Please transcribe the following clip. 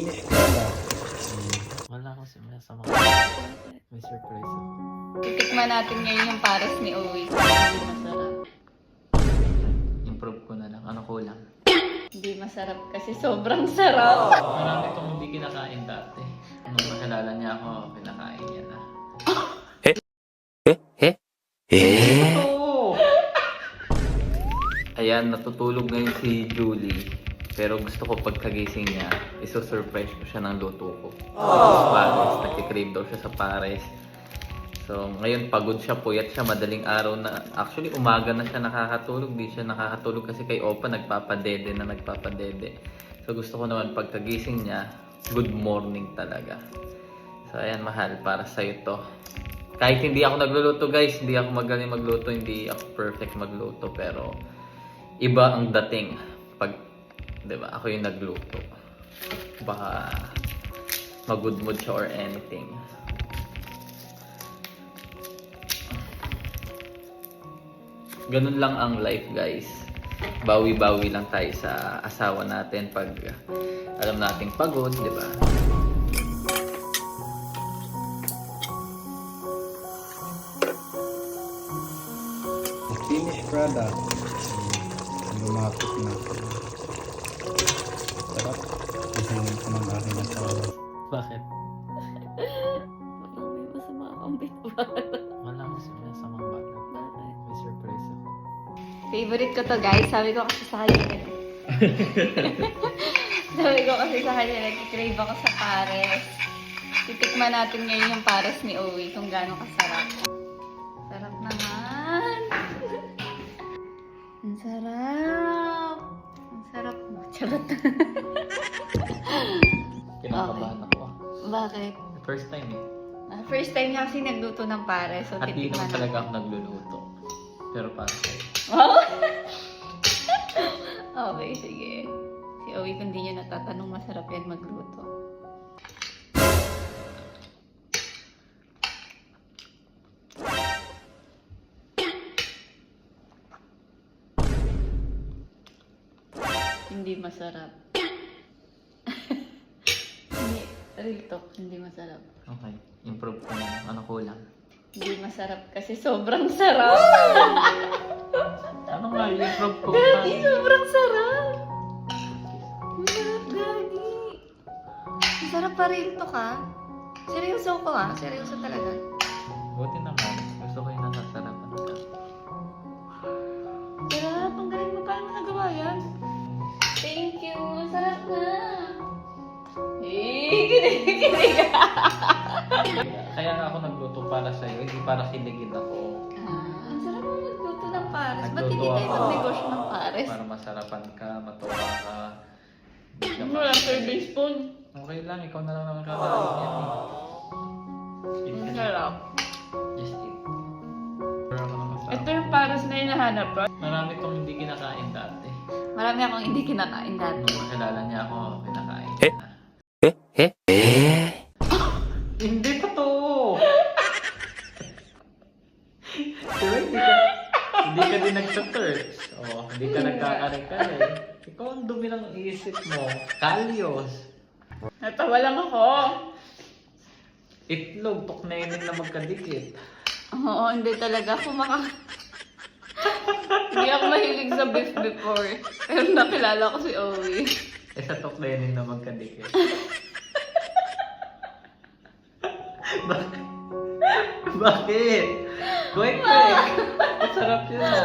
Finish product. Wala ko si masama. May surprise ako. Titikman natin ngayon yung pares ni Owi. Hindi masarap. Improve ko na lang. Ano kulang? Hindi masarap kasi sobrang sarap. Marami itong hindi kinakain dati. Nung nakilala niya ako, kinakain niya na. Oo! Ayan, natutulog ngayon si Julie. Pero gusto ko pagkagising niya, iso-surprise ko siya ng luto ko. Pares, nagkikrave daw siya sa pares. So, ngayon pagod siya, puyat siya, madaling araw na. Actually, umaga na siya nakakatulog. Di siya nakakatulog kasi kay Opa nagpapadede na nagpapadede. So, gusto ko naman pagkagising niya, good morning talaga. So, ayan, mahal, para sa'yo to. Kahit hindi ako nagluluto, guys, hindi ako magaling magluto, hindi ako perfect magluto, pero iba ang dating pag, di ba, ako yung nagluto. Baka mag-good mood siya or anything. Ganun lang ang life, guys. Bawi-bawi lang tayo sa asawa natin pag alam nating pagod, di ba? Finish product. Lumapit na. Sarap. Ko ng asawa. Bakit? May masama akong bitbal. Wala ko si masamang bata. Bakit? May surprise ako. Favorite ko to guys. Sabi ko kasi sa kanya. Sabi ko kasi sa kanya, nag-crave ako sa pares. Titikman natin ngayon yung pares ni Owi kung gaano kasarap. Sarap naman. Ang sarap. Ang sarap. Charot. Kinakabahan ako ah. Bakit? First time eh. Ah, First time niya kasi nagluto ng pares. So, At di titikman naman talaga ako nagluluto. Pero para sa'yo. Wow! okay, sige. Si Owi, kung di niya natatanong, masarap yan magluto. Hindi masarap. Talk, hindi masarap. Okay. Improve ko na. Ano kulang? Hindi masarap kasi sobrang sarap. Ano nga yung improve ko? Gagi, sobrang sarap. Ang sarap, Gagi. Ang sarap pa rin to ka. Seryoso ko ah. Seryoso talaga. Buti naman. Gusto ko yung nasasarapan ka. Kinig-kinig. Kaya nga ako nagluto para sa'yo, hindi para kiligin ako. Ah, ang sarap mo magluto ng pares. Ba't Nagluto hindi tayo ako magnegosyo ng pares? Para masarapan ka, matuwa ka. Hindi ka Wala ma- serving spoon. Okay lang, ikaw na lang naman kakain yan eh. Eat Ang ka na. sarap. Just eat. Naman sa Ito yung pares na hinahanap ko. Marami itong hindi kinakain dati. Marami akong hindi kinakain dati. Hindi pa to! Diba, hindi ka, hindi ka din nagsa-search. Oh, hindi ka nagkakare-kare. Ikaw ang dumi ng isip mo. Kalyos. Natawa lang ako. Itlog, tuknenin na magkadikit. Oo, hindi talaga ako maka... hindi ako mahilig sa beef before. Pero nakilala ko si Owie. Eh sa tuknenin na magkadikit. Bakit? Kwek-kwek. Masarap yun.